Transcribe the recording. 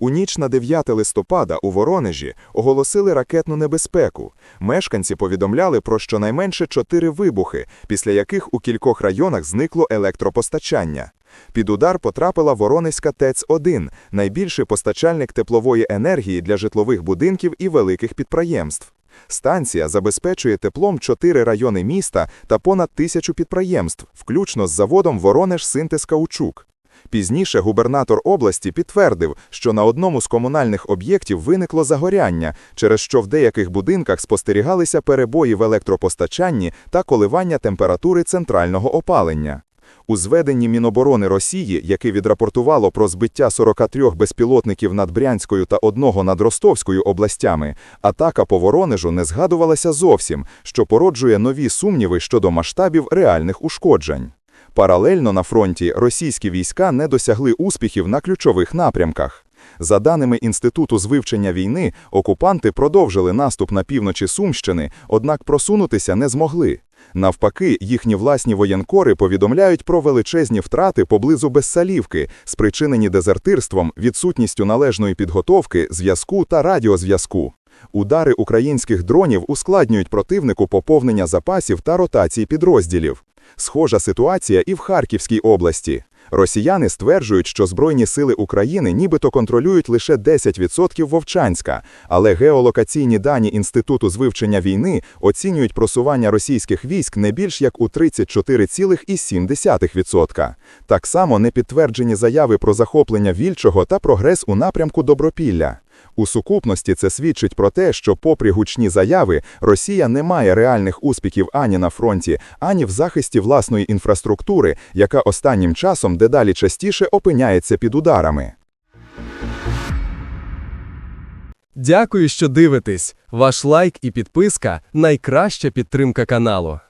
У ніч на 9 листопада у Воронежі оголосили ракетну небезпеку. Мешканці повідомляли про щонайменше чотири вибухи, після яких у кількох районах зникло електропостачання. Під удар потрапила Воронезька ТЕЦ-1, найбільший постачальник теплової енергії для житлових будинків і великих підприємств. Станція забезпечує теплом чотири райони міста та понад тисячу підприємств, включно з заводом Воронеж Синтез Каучук. Пізніше губернатор області підтвердив, що на одному з комунальних об'єктів виникло загоряння, через що в деяких будинках спостерігалися перебої в електропостачанні та коливання температури центрального опалення. У зведенні Міноборони Росії, яке відрапортувало про збиття 43 безпілотників над Брянською та одного над Ростовською областями, атака по Воронежу не згадувалася зовсім, що породжує нові сумніви щодо масштабів реальних ушкоджень. Паралельно на фронті російські війська не досягли успіхів на ключових напрямках. За даними Інституту з вивчення війни, окупанти продовжили наступ на півночі Сумщини, однак просунутися не змогли. Навпаки, їхні власні воєнкори повідомляють про величезні втрати поблизу Безсалівки, спричинені дезертирством, відсутністю належної підготовки, зв'язку та радіозв'язку. Удари українських дронів ускладнюють противнику поповнення запасів та ротації підрозділів. Схожа ситуація і в Харківській області. Росіяни стверджують, що Збройні сили України нібито контролюють лише 10% Вовчанська, але геолокаційні дані Інституту з вивчення війни оцінюють просування російських військ не більш як у 34,7%. Так само не підтверджені заяви про захоплення Вільчого та прогрес у напрямку Добропілля. У сукупності це свідчить про те, що, попри гучні заяви, Росія не має реальних успіхів ані на фронті, ані в захисті власної інфраструктури, яка останнім часом дедалі частіше опиняється під ударами. Дякую, що дивитесь. Ваш лайк і підписка найкраща підтримка каналу.